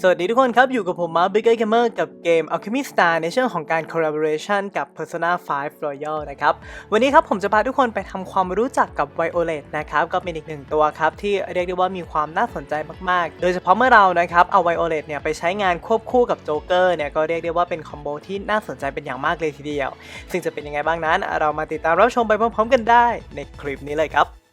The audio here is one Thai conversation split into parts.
สวัสดีทุกคนครับ อยู่กับผมมาร์คบิ๊กเกอร์กับเกม Alchemy Star ในเรื่องของการ collaboration กับ Persona 5 Royal นะครับ วันนี้ครับผมจะพาทุกคนไปทำความรู้จักกับ Violet นะครับ ก็เป็นอีกหนึ่งตัวครับ ที่เรียกได้ว่ามีความน่าสนใจมาก ๆ โดยเฉพาะเมื่อเรานะครับเอา Violet เนี่ยไปใช้งานควบคู่กับ Joker เนี่ยก็เรียกได้ว่าเป็นคอมโบที่น่าสนใจเป็นอย่างมากเลยทีเดียว ซึ่งจะเป็นยังไงบ้างนั้น เรามาติดตามรับชมไปพร้อม ๆ กันได้ในคลิปนี้เลยครับ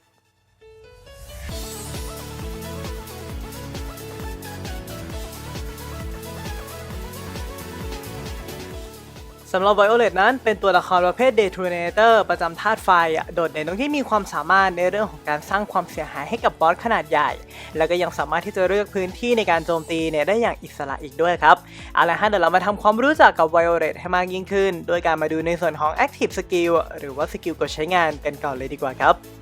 สำหรับ Violet นั้นเป็นตัวละครประเภท Detonator ประจำธาตุไฟอะโดดเด่นตรงที่มีความสามารถในเรื่องของการสร้างความเสียหายให้กับบอสขนาดใหญ่ แล้วก็ยังสามารถที่จะเลือกพื้นที่ในการโจมตีเนี่ยได้อย่างอิสระอีกด้วยครับ เอาละฮะเดี๋ยวเรามาทำความรู้จักกับ Violet ให้มากยิ่งขึ้น โดยการมาดูในส่วนของ Active Skill หรือว่าสกิลกดใช้งานกันก่อนเลยดีกว่าครับ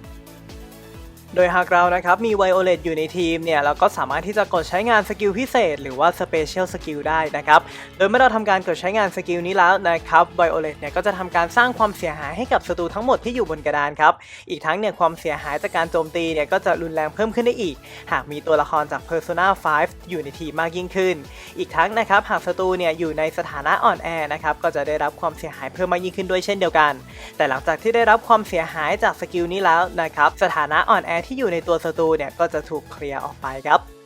ดยหากเรานะครับมี Violet อยู่ในทีมเนี่ยเราก็สามารถที่จะกดใช้งานสกิลพิเศษ หรือว่า Special Skill ได้นะครับโดยเมื่อเราทำการกดใช้งานสกิลนี้แล้วนะครับ Violet เนี่ยก็จะทำการสร้างความเสียหายให้กับศัตรูทั้งหมดที่อยู่บนกระดานครับอีกทั้งเนี่ยความเสียหายจากการโจมตีเนี่ยก็จะรุนแรงเพิ่มขึ้นได้อีก หากมีตัวละครจาก Persona 5 อยู่ในทีมมากยิ่งขึ้น อีกทั้งนะครับหากศัตรูเนี่ยอยู่ในสถานะอ่อนแอนะครับก็จะได้รับความเสียหายเพิ่มมากยิ่งขึ้นด้วยเช่นเดียวกัน แต่หลังจากที่ได้รับความเสียหายจากสกิลนี้แล้วนะครับสถานะอ่อนแอทที่อยู่ในตัวศัตรูเนี่ยก็จะถูกเคลียร์ออกไปครับ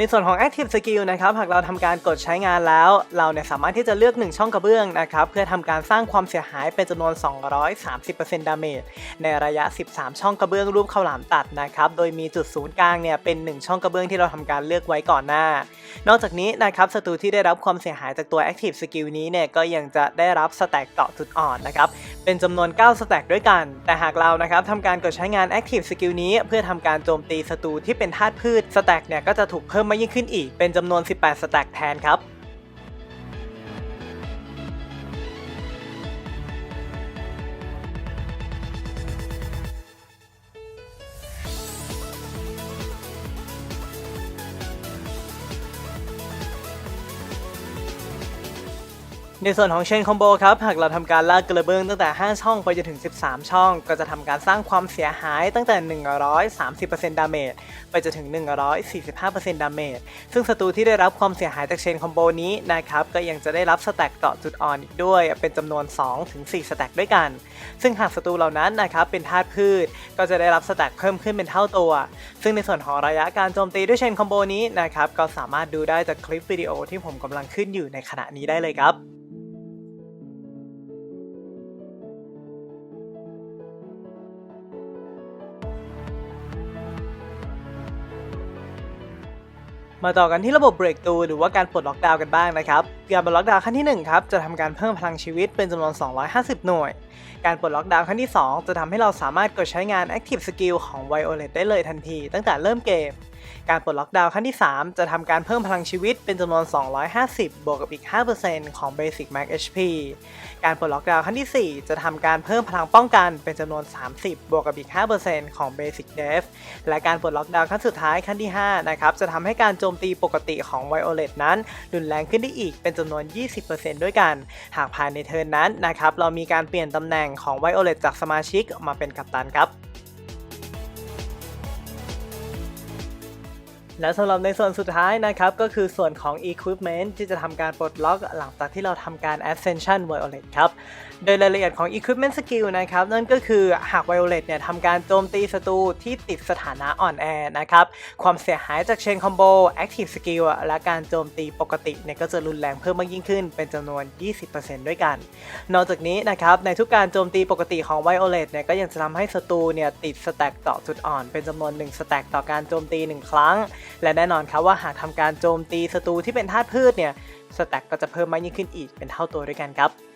ในส่วนของ Active Skill นะครับหากเราทำการกดใช้งานแล้ว เราเนี่ยสามารถที่จะเลือก 1 ช่องกระเบื้องนะครับเพื่อทำการสร้างความเสียหายเป็นจำนวน 230%ดาเมจในระยะ 13 ช่องกระเบื้องรูปข้าวหลามตัดนะครับโดยมีจุดศูนย์กลางเนี่ยเป็น 1 ช่องกระเบื้องที่เราทำการเลือกไว้ก่อนหน้า นอกจากนี้นะครับศัตรูที่ได้รับความเสียหายจากตัว Active Skill นี้เนี่ยก็ยังจะได้รับสแต็กเกาะจุดอ่อนนะครับเป็นจำนวน 9 สแต็กด้วยกัน แต่หากเรานะครับทำการกดใช้งาน Active Skill นี้ เพื่อทำการโจมตีศัตรูที่เป็นธาตุพืชสแต็กเนี่ยก็จะถูกเพิ่มมากยิ่งขึ้นอีก เป็นจำนวน 18 สแต็กแทนครับ ในส่วนของเชนคอมโบครับ หากเราทำการลากกระเบื้องตั้งแต่ 5 ช่องไปจนถึง 13 ช่อง ก็จะทำการสร้างความเสียหายตั้งแต่ 130%ดาเมจไปจนถึง 145%ดาเมจซึ่งศัตรูที่ได้รับความเสียหายจากเชนคอมโบนี้นะครับ ก็ยังจะได้รับสแต็กเกาะจุดอ่อนอีกด้วย เป็นจำนวน 2-4 สแต็กด้วยกัน ซึ่งหากศัตรูเหล่านั้นนะครับเป็นธาตุพืช ก็จะได้รับสแต็กเพิ่มขึ้นเป็นเท่าตัว ซึ่งในส่วนของระยะการโจมตีด้วยเชนคอมโบนี้นะครับก็สามารถดูได้จากคลิปวิดีโอที่ผมกำลังขึ้นอยู่ในขณะนี้ได้เลยครับ มาต่อกันที่ระบบเบรกตูหรือว่าการปลดล็อกดาวน์กันบ้างนะครับการปลดล็อกดาวน์ขั้นที่ 1 ครับ จะทำการเพิ่มพลังชีวิตเป็นจำนวน 250 หน่วย การปลดล็อกดาวน์ขั้นที่ 2 จะทำให้เราสามารถกดใช้งาน Active Skill ของ Violet ได้เลยทันที ตั้งแต่เริ่มเกม การปลดล็อกดาวน์ขั้นที่ 3 จะทำการเพิ่มพลังชีวิตเป็นจำนวน 250 บวกกับอีก 5%ของ Basic Max HP การปลดล็อกดาวน์ขั้นที่ 4 จะทำการเพิ่มพลังป้องกันเป็นจำนวน 30 บวกกับอีก 5%ของ Basic Def และการปลดล็อกดาวน์ขั้นสุดท้ายขั้นที่ 5 นะครับ จะทำให้การโจมตีปกติของ Violet นั้นรุนแรงขึ้นได้อีกเป็นจำนวน 20%ด้วยกัน หากภายในเทิร์นนั้นนะครับ เรามีการเปลี่ยนตำแหน่งของ Violet จากสมาชิกมาเป็นกัปตันครับ และสำหรับในส่วนสุดท้ายนะครับ ก็คือส่วนของ Equipment ที่จะทำการปลดล็อกหลังจากที่เราทำการ Ascension Violet ครับ โดยรายละเอียดของ Equipment Skill นะครับนั่นก็คือหาก Violet เนี่ยทำการโจมตีศัตรูที่ติดสถานะอ่อนแอนะครับความเสียหายจาก Chain Combo Active Skill และการโจมตีปกติเนี่ยก็จะรุนแรงเพิ่มมากยิ่งขึ้นเป็นจำนวน 20%ด้วยกัน นอกจากนี้นะครับในทุกการโจมตีปกติของ Violet เนี่ยก็ยังจะทำให้ศัตรูเนี่ยติดสแต็กต่อจุดอ่อน เป็นจำนวน1สแต็กต่อการโจมตี 1 ครั้ง และแน่นอนครับว่าหากทำการโจมตีศัตรูที่เป็นธาตุพืชเนี่ยสแต็กก็จะเพิ่มมากยิ่งขึ้นอีกเป็นเท่าตัวด้วยกันครับ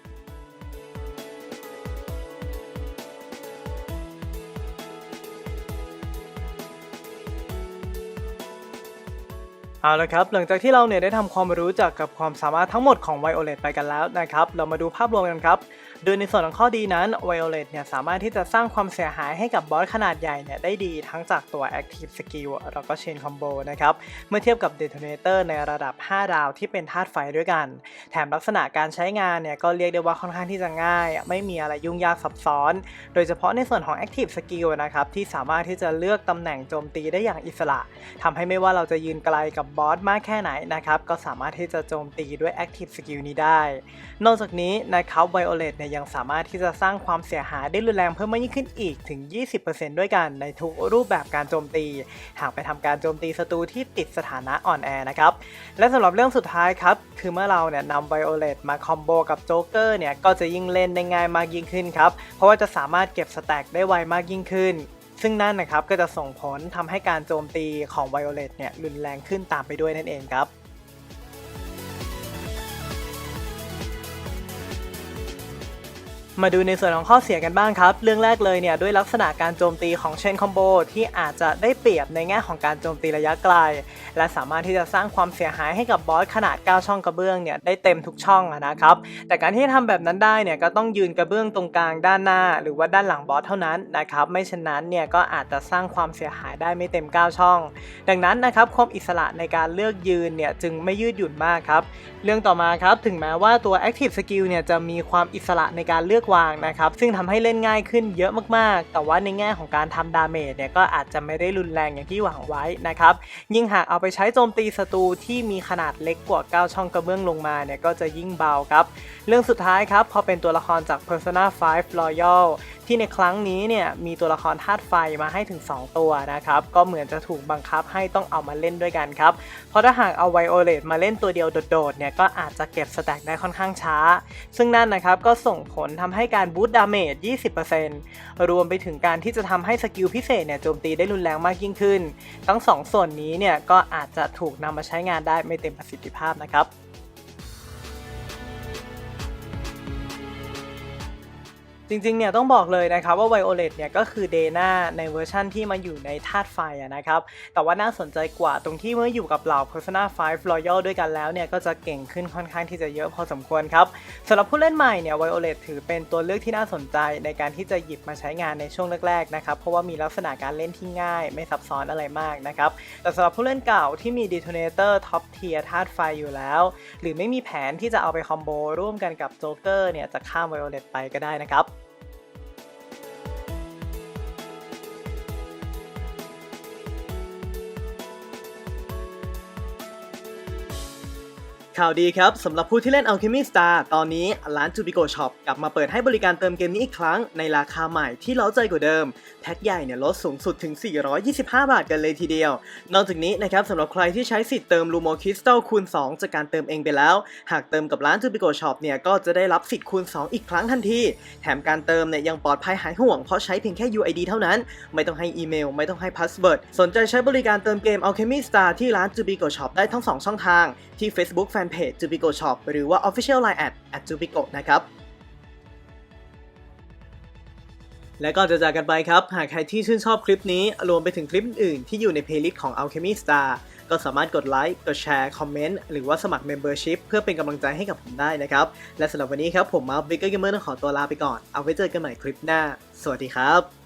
เอาละครับ หลังจากที่เราเนี่ยได้ทำความรู้จักกับความสามารถทั้งหมดของ Violet ไปกันแล้วนะครับ เรามาดูภาพรวมกันครับ โดยในส่วนของข้อดีนั้น Violet เนี่ยสามารถที่จะสร้างความเสียหายให้กับบอสขนาดใหญ่เนี่ยได้ดีทั้งจากตัว Active Skill แล้วก็ Chain Combo นะครับเมื่อเทียบกับ Detonator ในระดับ 5 ดาวที่เป็นธาตุไฟด้วยกัน แถมลักษณะการใช้งานเนี่ยก็เรียกได้ว่าค่อนข้างที่จะง่าย ไม่มีอะไรยุ่งยากซับซ้อน โดยเฉพาะในส่วนของ Active Skill นะครับที่สามารถที่จะเลือกตำแหน่งโจมตีได้อย่างอิสระทำให้ไม่ว่าเราจะยืนไกลกับบอสมากแค่ไหนนะครับก็สามารถที่จะโจมตีด้วย Active Skill นี้ได้ นอกจากนี้นะครับ Violet เนี่ยยังสามารถที่จะสร้างความเสียหายได้รุนแรงเพิ่มมากยิ่งขึ้นอีกถึง 20%ด้วยกันในทุกรูปแบบการโจมตี หากไปทำการโจมตีศัตรูที่ติดสถานะอ่อนแอนะครับ และสำหรับเรื่องสุดท้ายครับ คือเมื่อเราเนี่ยนำ Violet มาคอมโบกับโจ๊กเกอร์เนี่ยก็จะยิ่งเล่นได้ง่ายมากยิ่งขึ้นครับ เพราะว่าจะสามารถเก็บสแต็กได้ไวมากยิ่งขึ้นซึ่งนั่นนะครับก็จะส่งผลทำให้การโจมตีของ Violet เนี่ยรุนแรงขึ้นตามไปด้วยนั่นเองครับ มาดูในส่วนของข้อเสียกันบ้างครับ เรื่องแรกเลยเนี่ยด้วยลักษณะการโจมตีของเชนคอมโบที่อาจจะได้เปรียบในแง่ของการโจมตีระยะไกล และสามารถที่จะสร้างความเสียหายให้กับบอสขนาด 9 ช่องกระเบื้องเนี่ยได้เต็มทุกช่องนะครับ แต่การที่ทำแบบนั้นได้เนี่ยก็ต้องยืนกระเบื้องตรงกลางด้านหน้า หรือว่าด้านหลังบอสเท่านั้นนะครับ ไม่เช่นนั้นเนี่ยก็อาจจะสร้างความเสียหายได้ไม่เต็ม 9 ช่อง ดังนั้นนะครับความอิสระในการเลือกยืนเนี่ยจึงไม่ยืดหยุ่นมากครับ เรื่องต่อมาครับถึงแม้ว่าตัว Active Skill เนี่ยจะมีความอิสระในการเลือกวางนะครับ ซึ่งทำให้เล่นง่ายขึ้นเยอะมากๆ แต่ว่าในแง่ของการทำดาเมจเนี่ยก็อาจจะไม่ได้รุนแรงอย่างที่หวังไว้นะครับ ยิ่งหากเอาไปใช้โจมตีศัตรูที่มีขนาดเล็กกว่า 9 ช่องกระเบื้องลงมาเนี่ยก็จะยิ่งเบาครับ เรื่องสุดท้ายครับพอเป็นตัวละครจาก Persona 5 Royal ที่ในครั้งนี้เนี่ยมีตัวละครธาตุไฟมาให้ถึง 2 ตัวนะครับ ก็เหมือนจะถูกบังคับให้ต้องเอามาเล่นด้วยกันครับ เพราะถ้าหากเอาไวโอเลตมาเล่นตัวเดียวโดดๆเนี่ยก็อาจจะเก็บสแต็กได้ค่อนข้างช้า ซึ่งนั่นนะครับก็ส่งผลทำให้การบูตดาเมจ 20%รวมไปถึงการที่จะทำให้สกิลพิเศษเนี่ยโจมตีได้รุนแรงมากยิ่งขึ้น ทั้งสองส่วนนี้เนี่ยก็อาจจะถูกนำมาใช้งานได้ไม่เต็มประสิทธิภาพนะครับ จริงๆ เนี่ยต้องบอกเลยนะครับว่า Violet เนี่ยก็คือเดน่าในเวอร์ชั่นที่มาอยู่ในธาตุไฟนะครับ แต่ว่าน่าสนใจกว่าตรงที่เมื่ออยู่กับเหล่า Persona 5 Royal ด้วยกันแล้วเนี่ยก็จะเก่งขึ้นค่อนข้างที่จะเยอะพอสมควรครับสำหรับผู้เล่นใหม่เนี่ย Violet ถือเป็นตัวเลือกที่น่าสนใจในการที่จะหยิบมาใช้งานในช่วงแรกๆ นะครับ เพราะว่ามีลักษณะการเล่นที่ง่าย ไม่ซับซ้อนอะไรมากนะครับ แต่สำหรับผู้เล่นเก่าที่มี Detonator Top Tier ธาตุไฟอยู่แล้ว หรือไม่มีแผนที่จะเอาไปคอมโบร่วมกันกับโจ๊กเกอร์เนี่ยจะข้าม Violet ไปก็ได้นะครับ ข่าวดีครับสำหรับผู้ที่เล่น Alchemy Star ตอนนี้ร้าน Jubico Shop กลับมาเปิดให้บริการเติมเกมนี้อีกครั้งในราคาใหม่ที่เล้าใจกว่าเดิม แพ็คใหญ่เนี่ยลดสูงสุดถึง 425 บาทกันเลยทีเดียว นอกจากนี้นะครับสำหรับใครที่ใช้สิทธิ์เติม Lumo Crystal คูณ 2 จากการเติมเองไปแล้ว หากเติมกับร้าน Jubico Shop เนี่ยก็จะได้รับสิทธิ์คูณ 2 อีกครั้งทันที แถมการเติมเนี่ยยังปลอดภัยหายห่วงเพราะใช้เพียงแค่ UID เท่านั้น ไม่ต้องให้อีเมล ไม่ต้องให้พาสเวิร์ดสนใจใช้บริการเติมเกม Alchemy Star ที่ร้าน Jubico Shop ได้ทั้ง 2 ช่องทางที่ Facebook Fanpage Jubico Shop หรือว่า Official Line at at Jubico นะครับ และก่อนจะจากกันไปครับ หากใครที่ชื่นชอบคลิปนี้ รวมไปถึงคลิปอื่นที่อยู่ในเพลย์ลิสต์ของ Alchemy Star ก็สามารถกดไลค์ กดแชร์ คอมเมนต์ หรือว่าสมัคร Membership เพื่อเป็นกำลังใจให้กับผมได้นะครับ และสำหรับวันนี้ครับผมมาร์ควิกเกอร์เกมเมอร์ต้องขอตัวลาไปก่อน เอาไว้เจอกันใหม่คลิปหน้า สวัสดีครับ